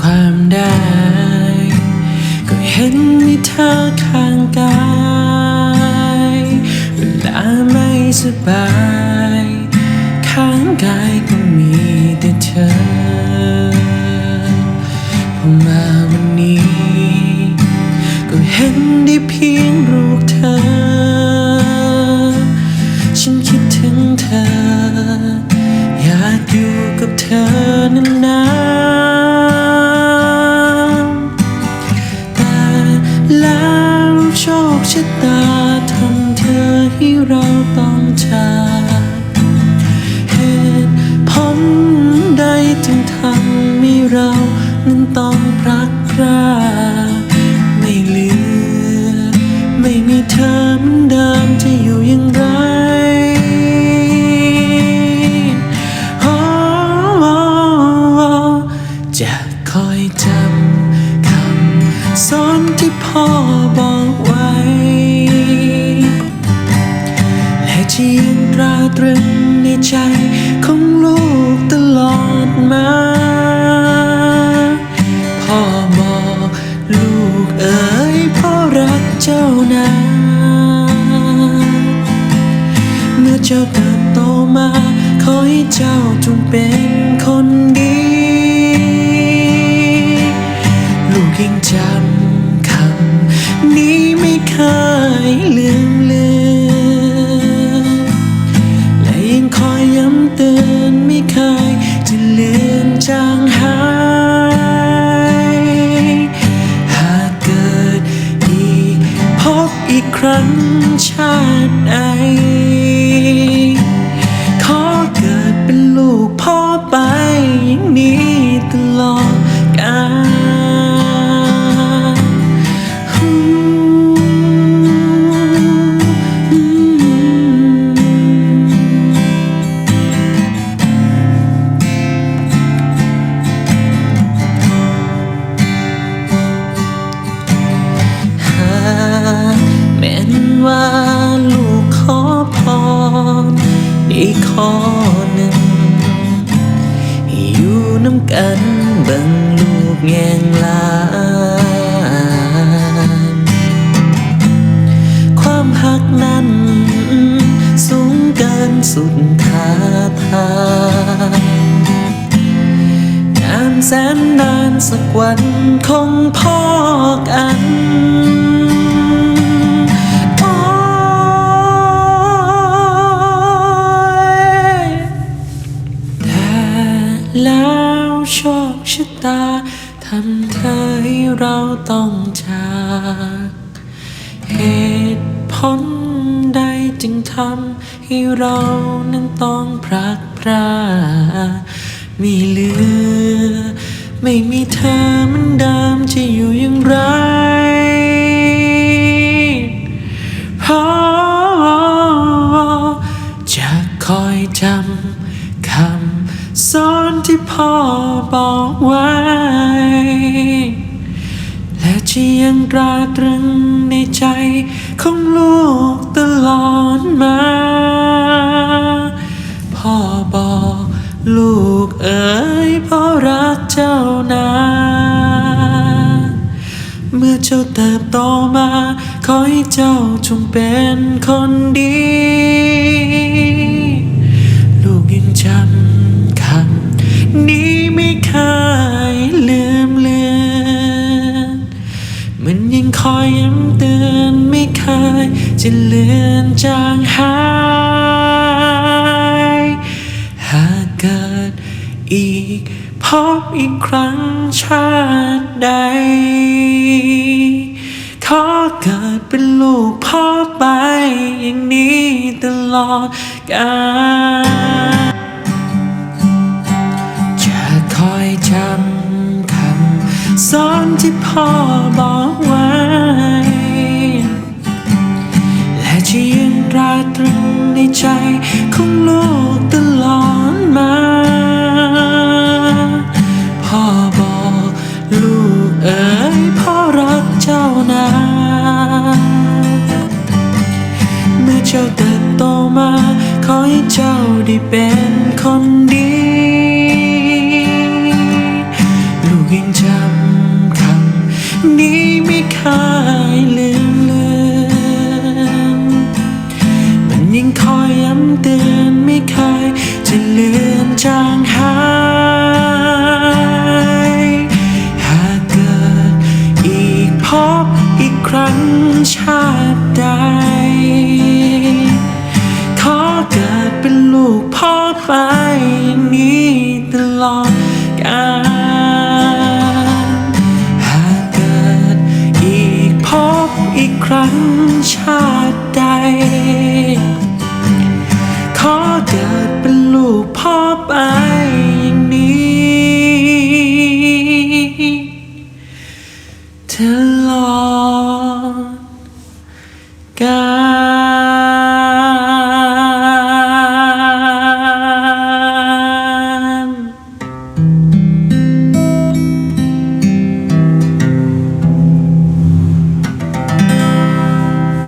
ความได้ ก็เห็นมีเธอข้างกายเวลาไม่สบาย ข้างกายก็มีแต่เธอพอมาวันนี้ ก็เห็นได้เพียง แล้วโชคชะตาทำเธอให้เราต้องจากเหตุผลใดจึงทำให้เรานั้นต้อง และจะยังตราตรึงในใจของลูกตลอดมา พ่อบอกลูกเอ๋ยพ่อรักเจ้านะ เมื่อเจ้าเติบโตมา ขอให้เจ้าจงเป็นคนดี ลูกยังจำคำนี้ไม่เคยลืม อีก ว่าลูกขอพรอีกข้อหนึ่งให้อยู่น้ำกันบิ่งลูกแงงลานความหักนั้น สูงเกินสุดท้าทายนานแสนนานสักวันคงพอกัน ตาทำเธอให้เราต้องจาก เหตุผลใดจึงทำให้เรานั้นต้องพรักพรากมีเหลือ ไม่มีเธอเหมือนเดิมจะอยู่อย่างไร สอนที่พ่อบอกไว้ และจะยังตราตรึงในใจของลูกตลอดมา พ่อบอกลูกเอ๋ยพ่อรักเจ้านะเมื่อเจ้าเติบโตมา ขอให้เจ้าจงเป็นคนดี ลูกยังจำ ไม่เคยลืมเลือนมันยังคอยย้ำเตือนไม่เคยจะเลือนจางหายหากเกิดอีกพบอีกครั้งชาติใด ขอเกิดเป็นลูกพ่อไปอย่างนี้ตลอดกาล สอนที่พ่อบอกไว้ และจะยังตราตรึงในใจของลูกตลอดมา พ่อบอกลูกเอ๋ยพ่อรักเจ้านะ เมื่อเจ้าเติบโตมา ขอให้เจ้าได้เป็นคนดี อีกครั้งชา